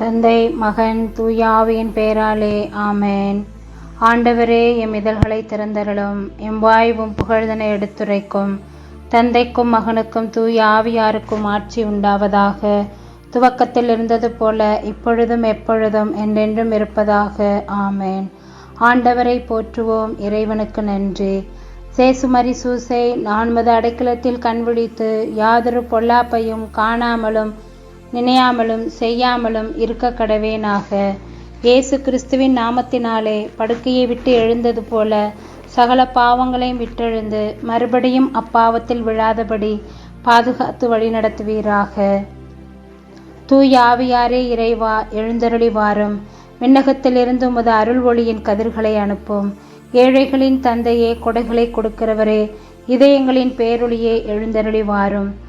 தந்தை மகன் தூயாவியின் பெயராலே ஆமேன். ஆண்டவரே எம் இதழ்களை திறந்தருளும். எம் வாய்வும் புகழ்தனை எடுத்துரைக்கும். தந்தைக்கும் மகனுக்கும் தூயாவியாருக்கும் ஆட்சி உண்டாவதாக. துவக்கத்தில் இருந்தது போல இப்பொழுதும் எப்பொழுதும் என்றென்றும் இருப்பதாக. ஆமேன். ஆண்டவரை போற்றுவோம். இறைவனுக்கு நன்றி. சேசுமரி சூசை நான்மது அடைக்கலத்தில் கண்விழித்து யாதொரு பொல்லாப்பையும் காணாமலும் நினையாமலும் செய்யாமலும் இருக்க கடவேனாக. இயேசு கிறிஸ்துவின் நாமத்தினாலே படுக்கையை விட்டு எழுந்தது போல சகல பாவங்களையும் விட்டெழுந்து மறுபடியும் அப்பாவத்தில் விழாதபடி பாதுகாத்து வழிநடத்துவீராக. தூய் ஆவியாரே இறைவா எழுந்தருளி வாரும். விண்ணகத்திலிருந்து உமது அருள் ஒளியின் கதிர்களை அனுப்பும். ஏழைகளின் தந்தையே கொடைகளை கொடுக்கிறவரே இதயங்களின் பேரொளியே எழுந்தருளி வாரும்.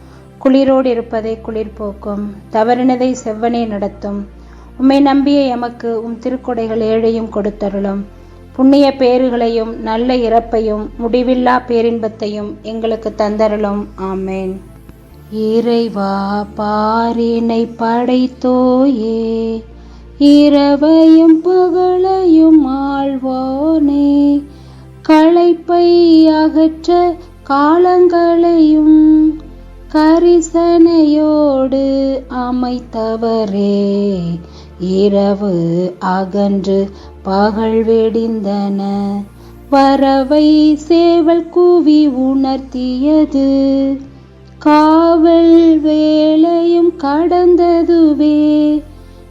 குளிரோடு இருப்பதை குளிர் போக்கும். தவறினதை செவ்வனே நடத்தும். உம்மை நம்பிய எமக்கு உம் திருக்கொடைகள் ஏழையும் கொடுத்தருளும். புண்ணிய பேறுகளையும் நல்ல இறப்பையும் முடிவில்லா பேரின்பத்தையும் எங்களுக்கு தந்தருளும். ஆமேன். இறைவா பாரினை படைத்தோயே இரவையும் பகலையும் ஆழ்வோனே களைப்பை அகற்ற காலங்களையும் கரிசனையோடு அமைத்தவரே. இரவு அகன்று பகல் வெடிந்தன. பறவை சேவல் கூவி உணர்த்தியது. காவல் வேலையும் கடந்ததுவே.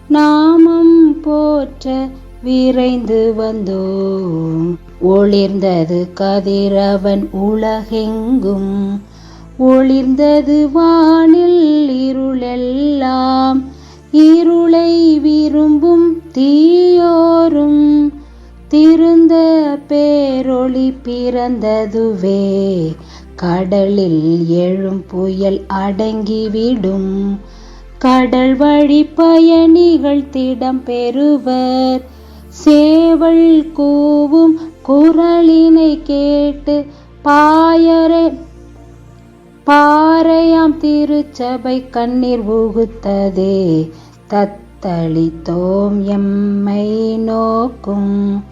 நாமம் போற்ற விரைந்து வந்தோம். ஒளிர்ந்தது கதிரவன் உலகெங்கும். ஒளிர்ந்தது வானில் இருளெல்லாம். இருளை விரும்பும் தீயோரும் திருந்த பேரொளி பிறந்ததுவே. கடலில் எழும் புயல் அடங்கிவிடும். கடல் வழி பயணிகள் திடம் பெறுவர். சேவல் கூவும் குரலினை கேட்டு பாயரே பாறையாம் திருச்சபை கண்ணீர் ஊகுத்ததே தத்தளித்தோம் எம்மை நோக்கும்.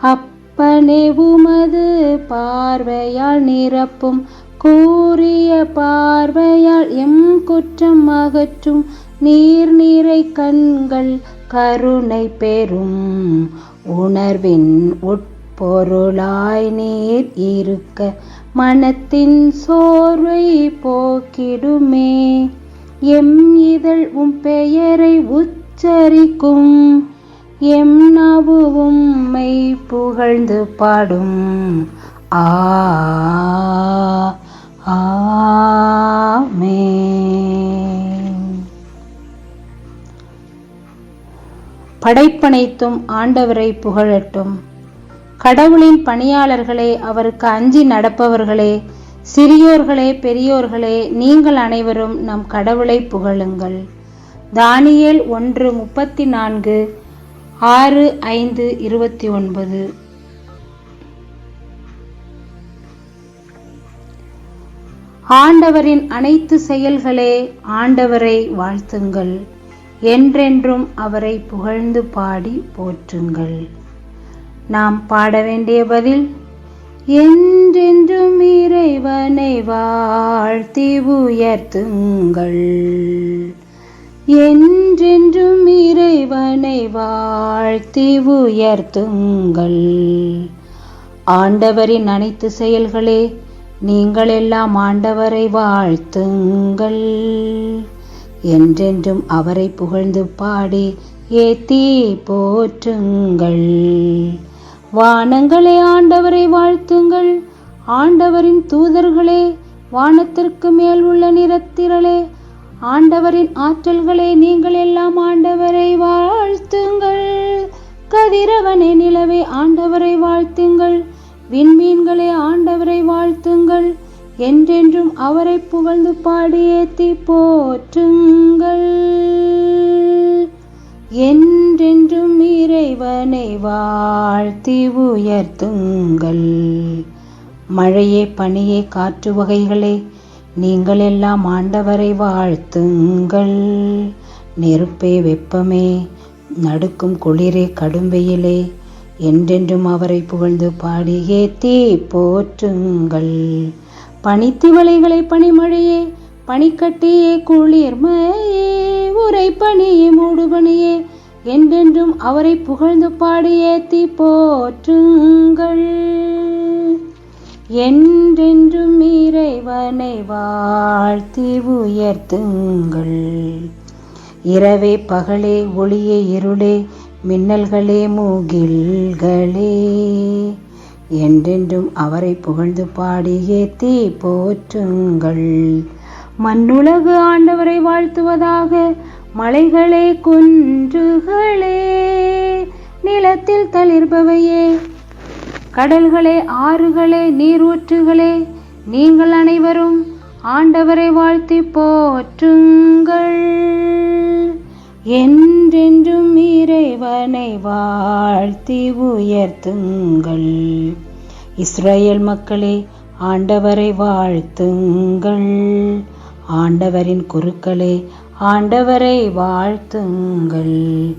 அப்பனே உமது பார்வையால் நிரப்பும் கூறிய பார்வையால் எம் குற்றம் அகற்றும். நீர் நீரை கண்கள் கருணை பெறும் உணர்வின் உட்பொருளாய் நீர் இருக்க. மனத்தின் சோர்வை போக்கிடுமே. எம் இதழ் உம் பெயரை உச்சரிக்கும். எம் நவுவும் மை புகழ்ந்து பாடும். ஆ ஆமென். படைப்பனைத்தும் ஆண்டவரை புகழட்டும். கடவுளின் பணியாளர்களே அவருக்கு அஞ்சி நடப்பவர்களே சிறியோர்களே பெரியோர்களே நீங்கள் அனைவரும் நம் கடவுளை புகழுங்கள். தானியேல் ஒன்று முப்பத்தி நான்கு ஆறு ஐந்து இருபத்தி ஒன்பது ஆண்டவரின் அனைத்து செயல்களே ஆண்டவரை வாழ்த்துங்கள். என்றென்றும் அவரை புகழ்ந்து பாடி போற்றுங்கள். நாம் பாட வேண்டிய பதில் என்றென்றும் இறைவனை வாழ்த்தி உயர்த்துங்கள். என்றென்றும் இறைவனை வாழ்த்தி உயர்த்துங்கள். ஆண்டவரின் அனைத்து செயல்களே நீங்கள் எல்லாம் ஆண்டவரை வாழ்த்துங்கள். என்றென்றும் அவரை புகழ்ந்து பாடி ஏத்தி போற்றுங்கள். வானங்களே ஆண்டவரை வாழ்த்துங்கள். ஆண்டவரின் தூதர்களே வானத்திற்கு மேல் உள்ள நிறத்திரளே ஆண்டவரின் ஆற்றல்களே நீங்கள் எல்லாம் ஆண்டவரை வாழ்த்துங்கள். கதிரவனே நிலவே ஆண்டவரை வாழ்த்துங்கள். விண்மீன்களே ஆண்டவரை வாழ்த்துங்கள். என்றென்றும் அவரை புகழ்ந்து பாடியேத்தி போற்றுங்கள். வாழ்த்தி உயர்த்துங்கள் மழையே பனியே காற்று வகைகளே நீங்கள் எல்லாம் ஆண்டவரை வாழ்த்துங்கள். நெருப்பே வெப்பமே நடுக்கும் குளிரே கடும் வெயிலே என்றென்றும் அவரை புகழ்ந்து பாடியே தீ போற்றுங்கள். பனித்திவளைகளை பனிமழையே பனிக்கட்டியே குளிர்மையே உரை பனியே மூடுபனியே என்றென்றும் அவரை புகழ்ந்து பாடி ஏத்தி போற்றுங்கள். என்றென்றும் இறைவனை வாழ்த்தி உயர்த்துங்கள். இரவே பகலே ஒளியே இருளே மின்னல்களே மூகில்களே என்றென்றும் அவரை புகழ்ந்து பாடியே தீ போற்றுங்கள். மண்ணுலகு ஆண்டவரை வாழ்த்துவதாக மலைகளே குன்றுகளே நிலத்தில் தளிர்பவையே. கடல்களே ஆறுகளே நீரூற்றுகளே நீங்கள் அனைவரும் ஆண்டவரை வாழ்த்தி போற்றுங்கள். என்றென்றும் இறைவனை வாழ்த்தி உயர்த்துங்கள். இஸ்ரேல் மக்களே ஆண்டவரை வாழ்த்துங்கள். ஆண்டவரின் குருக்களே ஆண்டவரை வாழ்த்துங்கள்.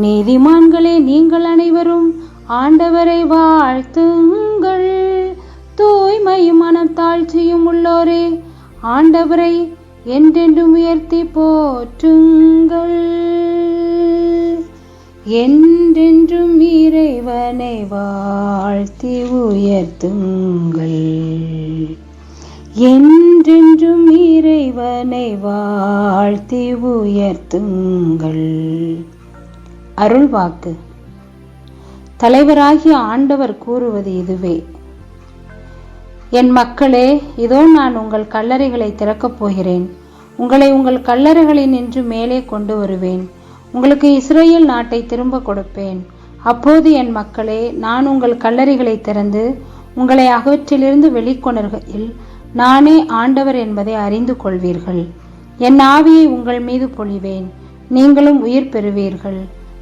நீதிமான்களே நீங்கள் அனைவரும் ஆண்டவரை வாழ்த்துங்கள். தூய்மையும் மனம் தாழ்ச்சியும் உள்ளோரே ஆண்டவரை என்றென்றும் உயர்த்தி போற்றுங்கள். என்றென்றும் இறைவனை வாழ்த்தி உயர்த்துங்கள். என் இறைவனை வாழ்த்தி உயர்த்துங்கள். அருள் வாக்கு தலைவராகிய ஆண்டவர் கூறுவது இதுவே. என் மக்களே இதோ நான் உங்கள் கல்லறைகளை திறக்கப் போகிறேன். உங்களை உங்கள் கல்லறைகளில் நின்று மேலே கொண்டு வருவேன். உங்களுக்கு இஸ்ரேல் நாட்டை திரும்ப கொடுப்பேன். அப்போது என் மக்களே நான் உங்கள் கல்லறைகளை திறந்து உங்களை அகற்றிலிருந்து வெளிக்கொணர்கையில் நானே ஆண்டவர் என்பதை அறிந்து கொள்வீர்கள். என் ஆவியை உங்கள் மீது பொழிவேன். நீங்களும் உயிர் பெறுவீர்கள்.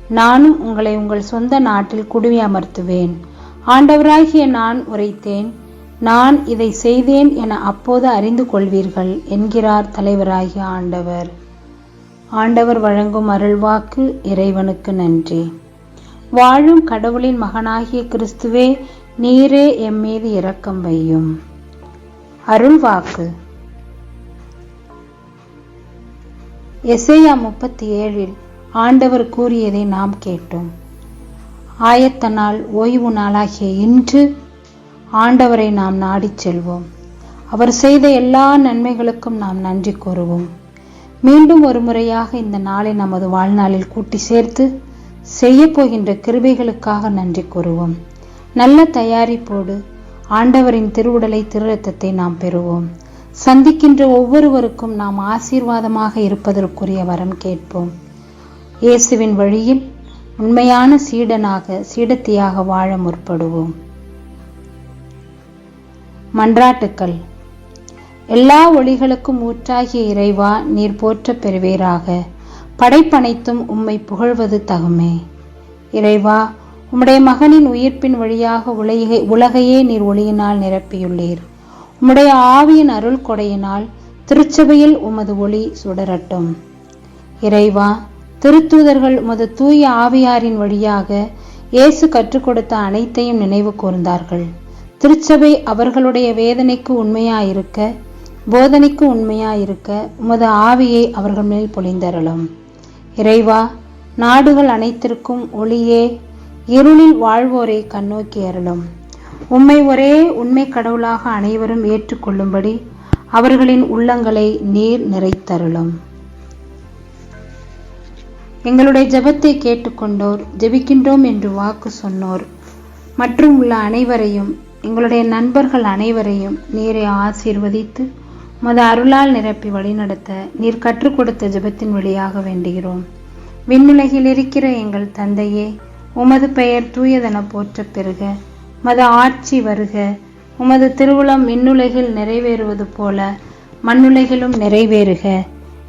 நானும் உங்களை உங்கள் சொந்த நாட்டில் குடுமி அமர்த்துவேன். ஆண்டவராகிய நான் உரைத்தேன். நான் இதை செய்தேன் என அப்போது அறிந்து கொள்வீர்கள் என்கிறார் தலைவராகிய ஆண்டவர். ஆண்டவர் வழங்கும் அருள்வாக்கு இறைவனுக்கு நன்றி. வாழும் கடவுளின் மகனாகிய கிறிஸ்துவே நீரே எம்மீது இரக்கம் வையும். அருள்வாக்கு. எசேயா முப்பத்தி ஏழில் ஆண்டவர் கூறியதை நாம் கேட்டோம். ஆயத்த நாள் ஓய்வு நாளாகிய இன்று ஆண்டவரை நாம் நாடிச் செல்வோம். அவர் செய்த எல்லா நன்மைகளுக்கும் நாம் நன்றி கூறுவோம். மீண்டும் ஒரு முறையாக இந்த நாளை நமது வாழ்நாளில் கூட்டி சேர்த்து செய்ய போகின்ற கிருபைகளுக்காக நன்றி கூறுவோம். நல்ல தயாரிப்போடு ஆண்டவரின் திருவுடலை திருரத்தத்தை நாம் பெறுவோம். சந்திக்கின்ற ஒவ்வொருவருக்கும் நாம் ஆசீர்வாதமாக இருப்பதற்குரிய வரம் கேட்போம். இயேசுவின் வழியில் உண்மையான சீடனாக சீடத்தியாக வாழ முற்படுவோம். மன்றாட்டுக்கள். எல்லா ஒளிகளுக்கும் ஊற்றாகிய இறைவா நீர் போற்ற பெறுவீராக. படைப்பனைத்தும் உம்மை புகழ்வது தகுமே. இறைவா உம்முடைய மகனின் உயிர்ப்பின் வழியாக உலகை உலகையே நீர் ஒளியினால் நிரப்பியுள்ளீர். உம்முடைய ஆவியின் அருள் கொடையினால் திருச்சபையில் உமது ஒளி சுடரட்டும். இறைவா திருத்தூதர்கள் உமது தூய ஆவியாரின் வழியாக இயேசு கற்றுக் கொடுத்த அனைத்தையும் நினைவு கூர்ந்தார்கள். திருச்சபை அவர்களுடைய வேதனைக்கு உண்மையாயிருக்க போதனைக்கு உண்மையாயிருக்க உமது ஆவியை அவர்கள் மேல் பொழிந்தரலும் இறைவா நாடுகள் அனைத்திற்கும் ஒளியே இருளில் வாழ்வோரை கண்ணோக்கி அருளும். உம்மை ஒரே உண்மை கடவுளாக அனைவரும் ஏற்றுக்கொள்ளும்படி அவர்களின் உள்ளங்களை நீர் நிறைத்தருளும். எங்களுடைய ஜெபத்தை கேட்டுக்கொண்டோர் ஜெபிக்கின்றோம் என்று வாக்கு சொன்னோர் மற்றும் உள்ள அனைவரையும் எங்களுடைய நண்பர்கள் அனைவரையும் நீரை ஆசீர்வதித்து மத அருளால் நிரப்பி வழிநடத்த நீர் கற்றுக் கொடுத்த ஜெபத்தின் வழியாக வேண்டுகிறோம். விண்ணுலகில் இருக்கிற எங்கள் தந்தையே உமது பெயர் தூயதென போற்ற பெறுக. மத ஆட்சி வருக. உமது திருவுளம் விண்ணுலகில் நிறைவேறுவது போல மண்ணுலகிலும் நிறைவேறுக.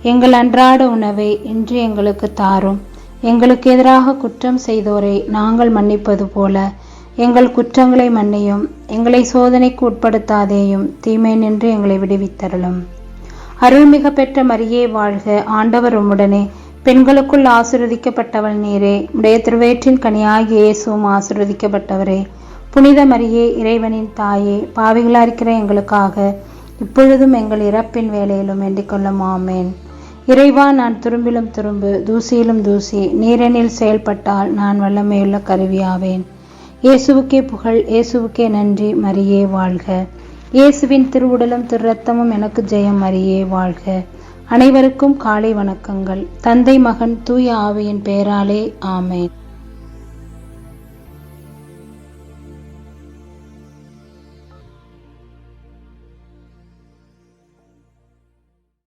எங்கள் அன்றாட உணவை இன்று எங்களுக்கு தாரும். எங்களுக்கு எதிராக குற்றம் செய்தோரை நாங்கள் மன்னிப்பது போல எங்கள் குற்றங்களை மன்னியும். எங்களை சோதனைக்கு உட்படுத்தாதேயும் தீமை நின்று எங்களை விடுவித்தருளும். அருள்மிக பெற்ற மரியே வாழ்க. ஆண்டவர் உம்முடனே பெண்களுக்குள் ஆசிர்வதிக்கப்பட்டவள் நீரே. உடைய திருவேற்றின் கனியாகிய இயேசுவும் ஆசிர்வதிக்கப்பட்டவரே. புனித மரியே இறைவனின் தாயே பாவிகளா இருக்கிற எங்களுக்காக இப்பொழுதும் எங்கள் இறப்பின் வேலையிலும் வேண்டிக்கொள்ள ஆமேன். இறைவா நான் துரும்பிலும் துரும்பு தூசியிலும் தூசி நீரெனில் செயல்பட்டால் நான் வல்லமையுள்ள கருவியாவேன். இயேசுவுக்கே புகழ் இயேசுவுக்கே நன்றி மரியே வாழ்க. இயேசுவின் திருவுடலும் திருரத்தமும் எனக்கு ஜெயம் மரியே வாழ்க. அனைவருக்கும் காலை வணக்கங்கள். தந்தை மகன் தூய ஆவியின் பெயராலே ஆமேன்.